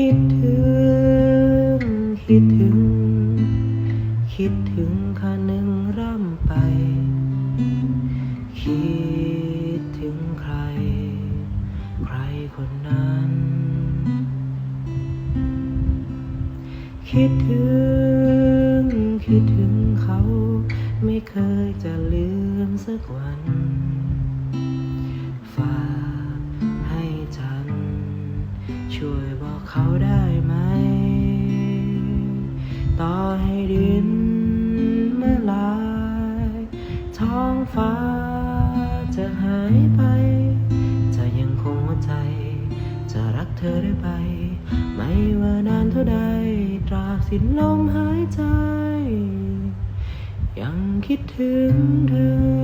คิดถึง คิดถึง คิดถึงค่าหนึ่งร่ำไป คิดถึงใคร ใครคนนั้น คิดถึง คิดถึงเขา ไม่เคยจะลืมสักวัน ช่วยบอกเขาได้ไหม ต่อให้ดินเมื่อลาย ท้องฟ้าจะหายไป จะยังคงหัวใจ จะรักเธอได้ไป ไม่ว่านานเท่าใด ตราบสิ้นลมหายใจ ยังคิดถึงเธอ